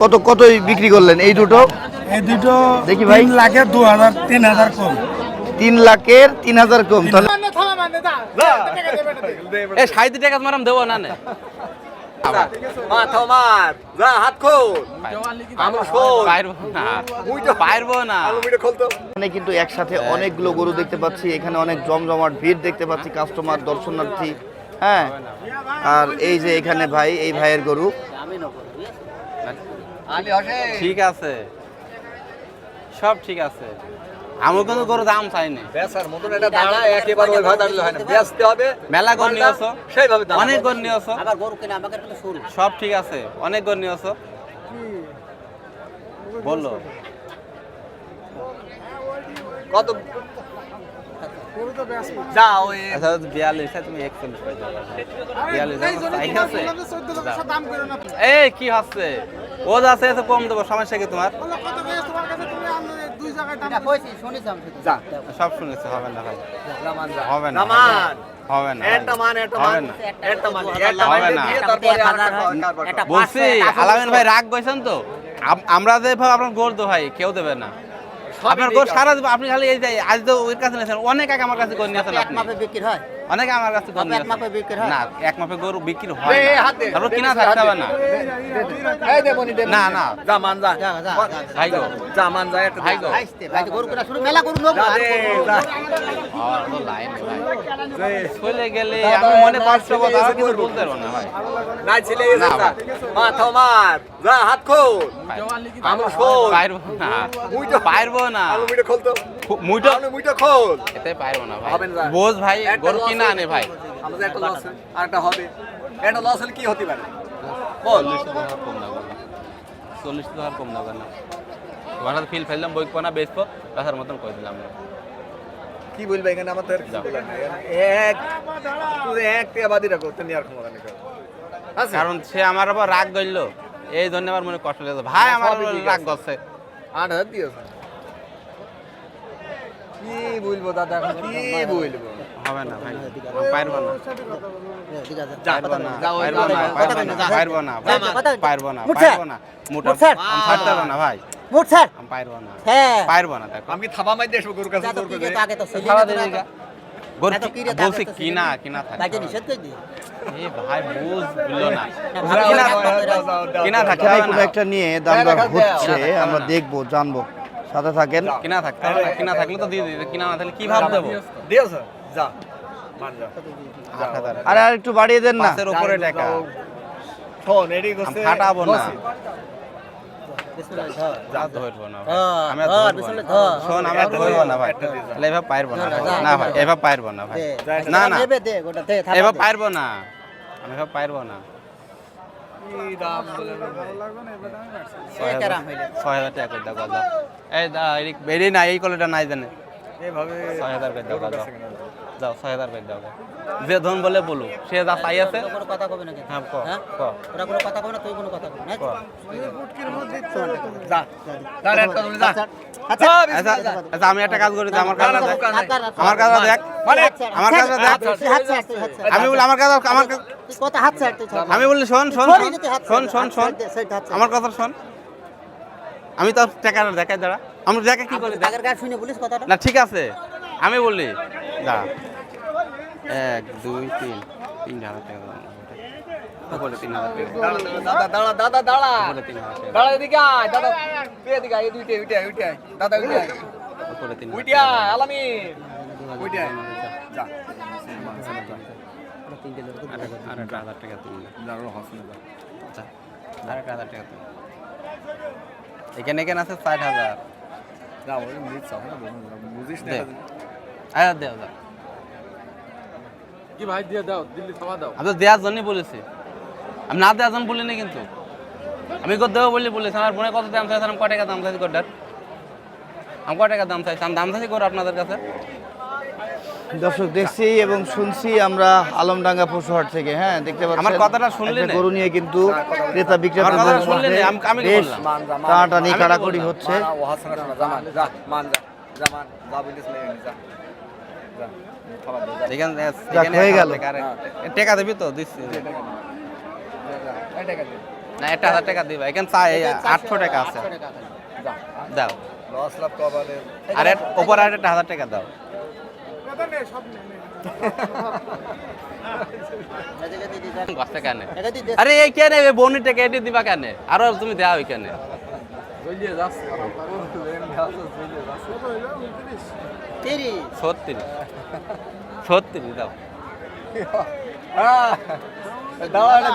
কত কতই বিক্রি করলেন? এই দুটো? এই দুটো দেখি ভাই। তিন লাখে দু হাজার তিন হাজার কম। তিন লাখের তিন হাজার কম। তাহলে সাড়ে টাকা মারাম দেবো না কিন্তু একসাথে অনেকগুলো গরু দেখতে পাচ্ছি। এখানে অনেক জমজমাট ভিড় দেখতে পাচ্ছি কাস্টমার দর্শনার্থী। হ্যাঁ। আর এই যে এখানে ভাই এই ভাইয়ের গরু। ঠিক আছে। সব ঠিক আছে। আমার কিন্তু গরু দাম চাইনি বেসার মতন এটা দাঁড়া একেবারে ওই দাঁড়ালে হয় না। বেচতে হবে। মেলা গর নিয়েছো? সেইভাবে অনেক গর নিয়েছো? আবার গরু কিনে আমাকে কিন্তু শুরু সব ঠিক আছে। অনেক গর নিয়েছো? বলল কত? আচ্ছা বিয়াল্লিশ তুমি একচল্লিশ বিয়াল্লিশ এই কি হচ্ছে? ও যা আছে এত কম দেবো সমস্যা কি তোমার। যা সব শুনেছে হবে না ভাই হবে না হবে হবে। বলছি আলামিন ভাই রাগ গেছেন তো? আমরা যে ভাবে আপনার গোল তো ভাই কেউ দেবে না। আপনার গোল সারা দেবে আপনি খালি এই যে আজ তো ওর কাছে নিয়েছেন অনেক আগে আমার কাছে নিয়েছেন আপনি। বিক্রি হয়। অনেক আমার কাছে এক মাপে বিক্রি হয়? না এক মাপে গরু বিক্রি হয় তারপর কিনা থাকতে হবে না। না, না। যা। মান যা যা, যা, যা। ভাই গো। যা মান যা একটা ভাই গো। ভাই গরু কিনা শুরু মেলা গরু দে। চলে গেলে আমি মনে কষ্ট কথা আর কিছু বলতে পারব না ভাই। না ছেলে যা মাথা মার যা হাত খোল। আমার শোল পারব না। পারব না। আলুমিটা খোলতো মুইটা আলুমিটা খোল। এতে পারব না ভাই। হবে না। বোঝ ভাই গরু কিনা আনে ভাই। আমাদের একটা লস আর একটা হবে। একটা লস হলে কি হতে পারে? বল। চল্লিশ টাকা কম না। চল্লিশ টাকা কম না। তোমার ফিল ফেললাম বই কোনা বেচবো। রাখার মতন করে দিলাম না কি বলবে এখানে? আমার তো নাই। এক তুই এক বাদি রাখো তুমি আর ক্ষমতা নেই কারণ সে আমার আবার রাগ গইল এই জন্য আমার মনে কষ্ট লেগেছে ভাই আমার রাগ। করছে আট হাজার দিয়েছে। কি বলব দাদা এখন কি বলব? হবে না ভাই। পারব না। ঠিক আছে। যা, পারব না পারব না পারব না, পারব না। পারব না পারব না। মোটা স্যার। আমি ছাড়তে না ভাই। মুঠ স্যার। আমি পারব না। হ্যাঁ। পারব না দেখো। আমি থাবা মাই দেশ গরুর কাছে যা তো জোর কি করে রে, তো আগে তো। গরু এত কি রে, বলছি কিনা কিনা থাকে ভাইকে নিষেধ করে দি। ভাই বুঝ বুঝলো না। কিনা থাকে কোনো একটা নিয়ে দাম দর হচ্ছে আমরা দেখব জানব। সাথে থাকেন। কিনা থাকতে হবে না কিনা থাকলে তো দিয়ে দিই কিনা না থাকলে কি ভাব দেবো? দিয়েছ যা মান যা আরে আর একটু বাড়িয়ে দেন না। উপরে টাকা। শোন এডি গোছে ফাটাবো না। না ভাই। তাহলে এবার পারব না আমি এবার পারব না কি দাম বলে এই কেরাম হইলে। ছয় হাজার টাকা করে দাও দাদা এই দা বেরি না এই কলেটা নাই জানে ছয় হাজার করে দাও দাদা যাও ছয় হাজার করে দাও যে ধন বলে বলু সে যা চাই আছে কোনো কথা কবে না হ্যাঁ ক হ্যাঁ? ক ওরা কোনো কথা কবে না, তুই কোনো কথা কবি না। যা যা রেড কর যা আচ্ছা, আচ্ছা আচ্ছা আমি একটা কাজ করি আমার কাজ। আমার কাজ দেখ। মানে আমার কাছে দেখ। আমি বলি আমার কাজ আমার কাজ- কথা হাত। আমি বলি শোন শোন শোন, শোন শোন। আমার কথা শোন। আমি তো টাকা দেখাই দাঁড়া। আমরা দেখা কি করি শুনে বলিস কথাটা। না ঠিক আছে। আমি বলি দাঁড়া এক দুই তিন। তিন হাজার টাকা টাকা। দাদা দাদা দাঁড়া বলে তিন হাজার দাঁড়া এদিকে দাদা তুই এদিকে আয় দুইটা দাদা হাজার টাকা। আলামি উইটা যা। আর একটা হাজার। টাকা তুমি আচ্ছা আর একটা হাজার টাকা তুমি এখানে এখানে আছে ষাট হাজার কি ভাই দিয়ে দাও দিল্লি দাও। আমি তো দেওয়ার জন্যই বলেছি। আমি না দেওয়ার জন্য বলিনি কিন্তু। আমি কত দেবো বললি বলেছি আমার বোনে কত দাম চাইছে আমি ক টাকা দাম চাইছি গোটার আমি ক টাকা দাম চাইছি আমি দাম চাইছি করো আপনাদের কাছে দর্শক দেখছি এবং শুনছি আমরা আলমডাঙ্গা পশুহাট থেকে হ্যাঁ দেখতে পাচ্ছেন আমার কথাটা শুনলি একটা না? গরু নিয়ে কিন্তু ক্রেতা বিক্রেতাদের আমার কথাটা শুনলি আমি- বেশ? মান টানাটানি কাড়াকড়ি হচ্ছে মানা মান মান মান হয়ে গেল। টাকা আর- তো দিচ্ছি না একটা হাজার টাকা দিবা। এখানে চাই আটশো টাকা আছে। দাও। লস লাভ কবারে আর ওপর আর একটা হাজার টাকা দাও। কেন? আরে এই কেন টাকা এটি দিবা কেন? আরও তুমি দেওয়া যাচ্ছে। তিরিশ ছত্রিশ। ছত্রিশ দাও। দাও এটা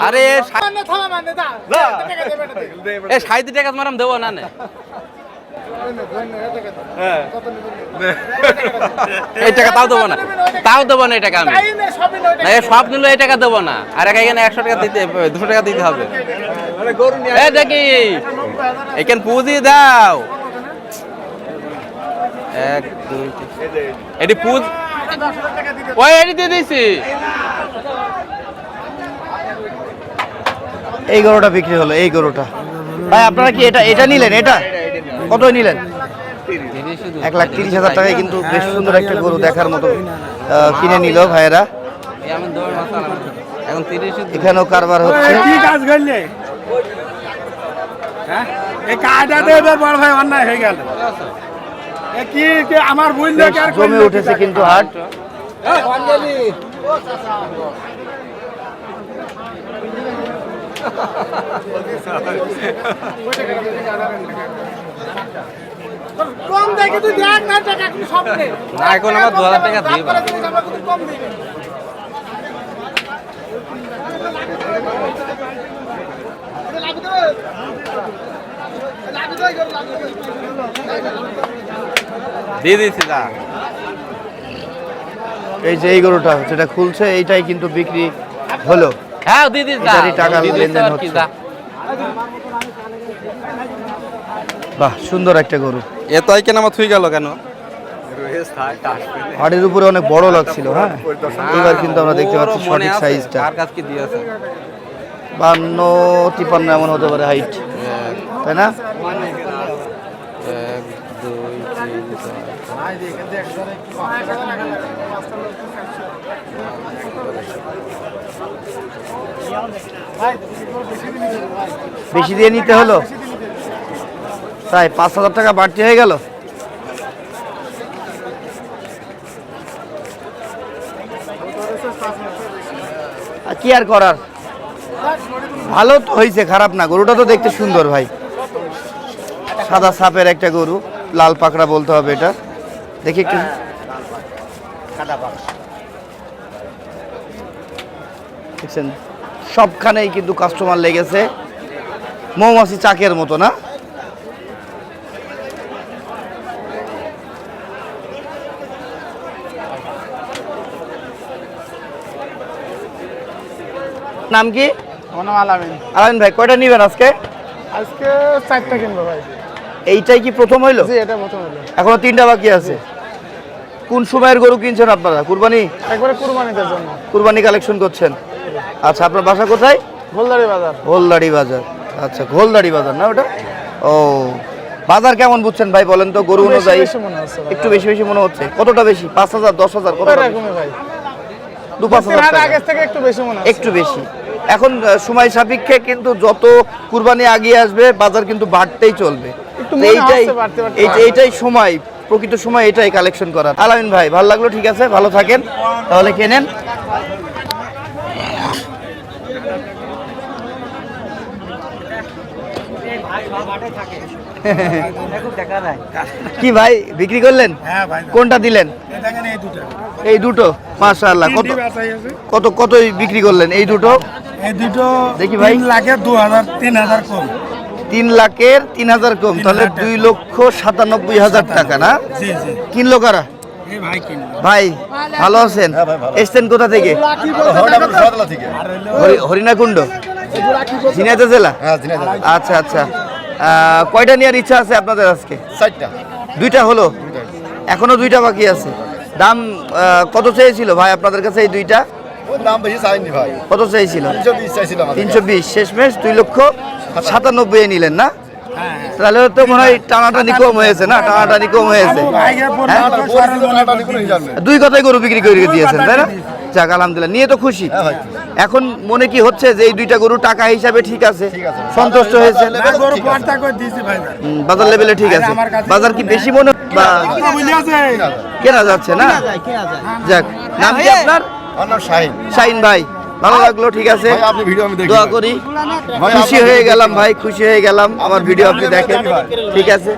আরে এই সাড়ে টাকা মারাম দেবো না এই টাকা তাও দেবো না। তাও দেবো না এই টাকা আমি। না এই সব নিলে এই টাকা দেবো না। আর এখানে একশো টাকা দিতে দুশো টাকা দিতে হবে। মানে এই দেখি। এখানে পুঁজি দাও। এক দুই এটি পুঁজ ওই এটি দিয়ে দিয়েছি এই গরুটা বিক্রি হলো এই গরুটা। ভাই আপনারা কি এটা এটা নিলেন? এটা? কত নিলেন? এক লাখ তিরিশ হাজার টাকায় কিন্তু বেশ সুন্দর একটা গরু দেখার মতো কিনে নিল ভাইয়েরা। এখানেও কারবার হচ্ছে। কি কাজ করলে? হ্যাঁ এই কাজটাতে এবার বড় ভাই অন্যায় হয়ে গেল এ কি কি আমার বুঝ বেশ জমে উঠেছে কিন্তু হাট কম দেখে তুই দেখ না টাকা কিন্তু সব নে না এখন আমার দু হাজার টাকা কিন্তু কম দিয়ে দিয়েছি দা এই যে এই গরুটা যেটা খুলছে এইটাই কিন্তু বিক্রি হলো। হ্যাঁ দিয়ে দিয়েছি দা এটারই টাকা লেনদেন হচ্ছে। বাহ সুন্দর একটা গরু। এ তো এখানে আমার থুই গেল কেন? হাড়ের উপরে অনেক বড় লাগছিল হ্যাঁ? এবার কিন্তু আমরা দেখতে পাচ্ছি সঠিক সাইজটা বান্ন তিপান্ন এমন হতে পারে হাইট তাই না? এক দুই বেশি দিয়ে নিতে হলো? তাই পাঁচ হাজার টাকা বাড়তি হয়ে গেল? কি আর করার? ভালো তো হয়েছে খারাপ না। গরুটা তো দেখতে সুন্দর ভাই। সাদা সাপের একটা গরু, লাল পাকড়া বলতে হবে এটা। দেখি একটু। দেখছেন? সবখানেই কিন্তু কাস্টমার লেগেছে। মৌমাছি চাকের মতো না? নাম কি? আলামিন। আলামিন ভাই কয়টা নিবেন আজকে? আজকে চারটা কিনবো ভাই। এইটাই কি প্রথম হইল? জি এটা প্রথম হলো এখনও তিনটা বাকি আছে। কোন সময়ের গরু কিনছেন আপনারা? কুরবানি? একবারে কুরবানিদের জন্য। কুরবানি কালেকশন করছেন। আচ্ছা আপনার বাসা কোথায়? গোলদারি বাজার। ঘোলদাড়ি বাজার। আচ্ছা ঘোলদাড়ি বাজার না ওটা? ও বাজার কেমন বুঝছেন ভাই বলেন তো? গরু অনুযায়ী একটু বেশি বেশি মনে হচ্ছে। কতটা বেশি? পাঁচ হাজার দশ হাজার? এরকমই ভাই? দু পাঁচ হাজার। আগের থেকে একটু বেশি মনে হচ্ছে। একটু বেশি। এখন সময় সাপেক্ষে কিন্তু যত কুরবানি আগিয়ে আসবে বাজার কিন্তু বাড়তেই চলবে। এইটাই এইটাই সময় প্রকৃত সময় এটাই কালেকশন করার। আলামিন ভাই ভালো লাগল ঠিক আছে? ভালো থাকেন। তাহলে কেনেন কি ভাই বিক্রি করলেন? হ্যাঁ কোনটা দিলেন? এই দুটো। এই দুটো? মাশাআল্লাহ কত আছে। কত বিক্রি করলেন এই দুটো? এই দুটো দেখি ভাই। তিন দু হাজার তিন হাজার কম। তিন লাখের তিন হাজার কম তাহলে দুই লক্ষ সাতানব্বই হাজার টাকা না? জি জি। কিনলো কারা? ভাই ভালো আছেন? এসছেন কোথা থেকে? হরি- হরিণাকুণ্ড? ঝিনাইদহ জেলা। আচ্ছা আচ্ছা। কয়টা নেওয়ার ইচ্ছা আছে আপনাদের আজকে? চারটা। দুইটা হলো? এখনও দুইটা বাকি আছে। দাম কত চেয়েছিল ভাই আপনাদের কাছে এই দুইটা? দাম বেশি চাইনি ভাই। কত চেয়েছিল? তিনশো বিশ শেষমেশ দুই লক্ষ সাতানব্বই এ নিলেন না? তাহলে তো মনে হয় টানাটানি কম হয়েছে না? টানাটানি কম হয়েছে। দুই কথাই গরু বিক্রি করে দিয়েছেন তাই না? যাক আলহামদুলিল্লাহ। নিয়ে তো খুশি। হ্যাঁ ভাই। এখন মনে কি হচ্ছে যে এই দুইটা গরু টাকা হিসাবে ঠিক আছে? সন্তুষ্ট হয়েছে না, গরু পর্দা করে দিয়েছি ভাই। হুম, বাজার লেভেলে ঠিক আছে। বাজার কি বেশি মনে বা কেনা যাচ্ছে না? যাক নাম কি আপনার? শাহিন। শাইন ভাই ভালো লাগল ঠিক আছে? ভাই আপনি ভিডিও আমি দেখি দোয়া করি। খুশি হয়ে গেলাম ভাই খুশি হয়ে গেলাম। আমার ভিডিও আপনি দেখেন। ঠিক আছে?